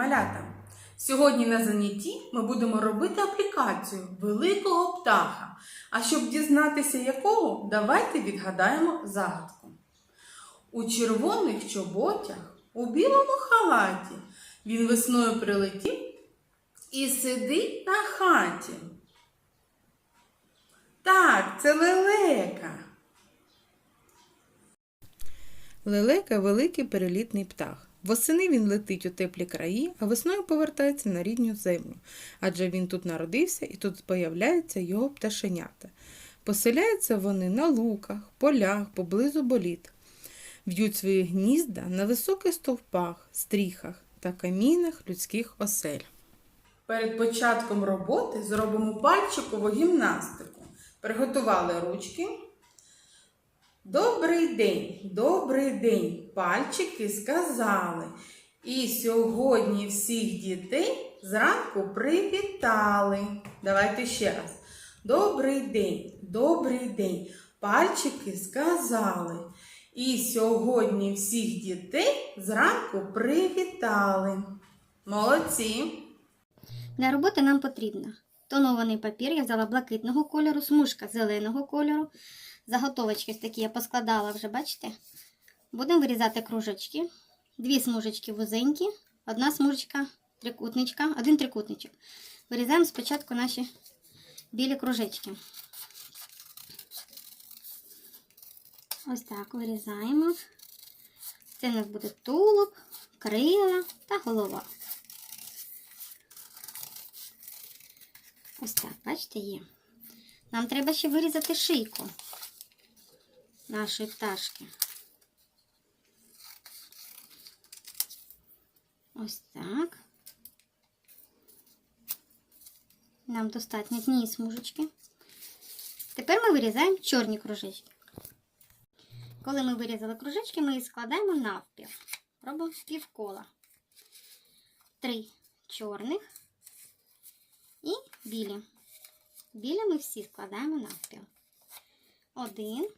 Малята, сьогодні на занятті ми будемо робити аплікацію великого птаха. А щоб дізнатися якого, давайте відгадаємо загадку. У червоних чоботях, у білому халаті, він весною прилетів і сидить на хаті. Так, це лелека. Лелека великий перелітний птах. Восени він летить у теплі краї, а весною повертається на рідню землю, адже він тут народився і тут появляються його пташенята. Поселяються вони на луках, полях, поблизу боліт. В'ють свої гнізда на високих стовпах, стріхах та камінах людських осель. Перед початком роботи зробимо пальчикову гімнастику. Приготували ручки. Добрий день, добрий день, пальчики сказали. І сьогодні всіх дітей зранку привітали. Давайте ще раз. Добрий день, добрий день, пальчики сказали. І сьогодні всіх дітей зранку привітали. Молодці! Для роботи нам потрібно тонований папір, я взяла блакитного кольору, смужка зеленого кольору. Заготовочки такі я поскладала вже, бачите? Будемо вирізати кружечки. Дві смужечки вузенькі, одна смужечка трикутничка, один трикутничок. Вирізаємо спочатку наші білі кружечки. Ось так вирізаємо. Це у нас буде тулуб, крила та голова. Ось так, бачите, є. Нам треба ще вирізати шийку нашої пташки. Ось так. Нам достатньо однієї смужечки. Тепер ми вирізаємо чорні кружечки. Коли ми вирізали кружечки, ми їх складаємо навпіл. Робимо півкола. Три чорних і білі. Білі ми всі складаємо навпіл. Один.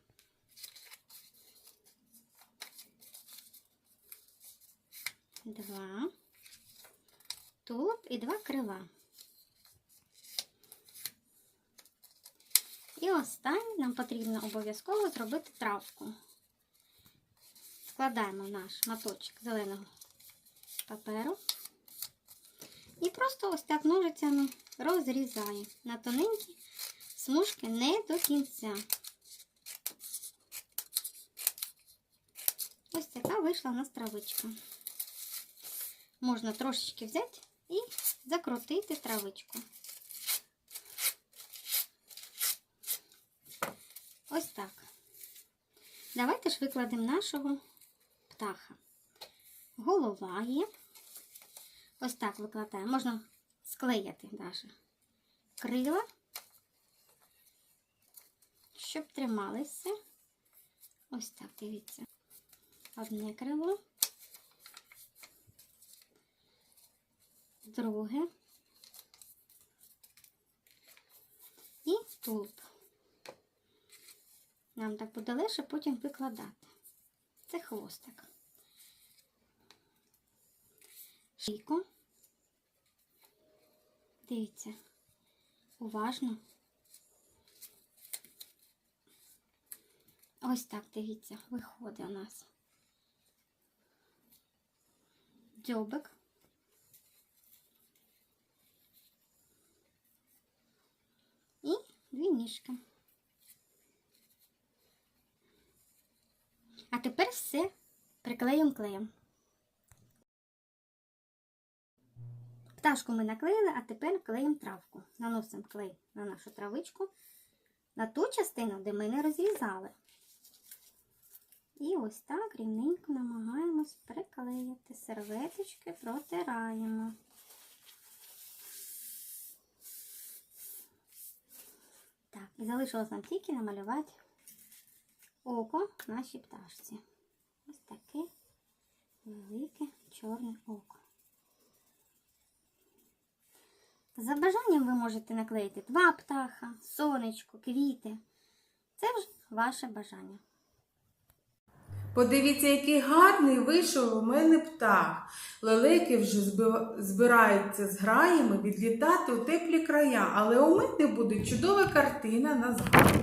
Два. Тулуб і два крила. І останнє нам потрібно обов'язково зробити травку. Складаємо наш моточок зеленого паперу. І просто ось так ножицями розрізаю на тоненькі смужки не до кінця. Ось така вийшла у нас травичка. Можна трошечки взяти і закрутити травичку. Ось так. Давайте ж викладемо нашого птаха. Голова є. Ось так викладаємо. Можна склеїти навіть крила, щоб трималися. Ось так, дивіться. Одне крило, друге і тулуб. Нам так буде легше потім викладати. Це хвостик. Шийку. Дивіться, уважно. Ось так, дивіться, виходить у нас дзьобик. І дві. А тепер все приклеїмо клеєм. Пташку ми наклеїли, а тепер клеїмо травку. Наносимо клей на нашу травичку, на ту частину, де ми не розрізали. І ось так рівненько намагаємось приклеїти. Серветочки протираємо. Так, і залишилось нам тільки намалювати око нашій пташці. Ось таке велике чорне око. За бажанням ви можете наклеїти два птаха, сонечко, квіти. Це вже ваше бажання. Подивіться, який гарний вийшов у мене птах. Лелеки вже збираються з граями відлітати у теплі края, але у мене буде чудова картина на згадку.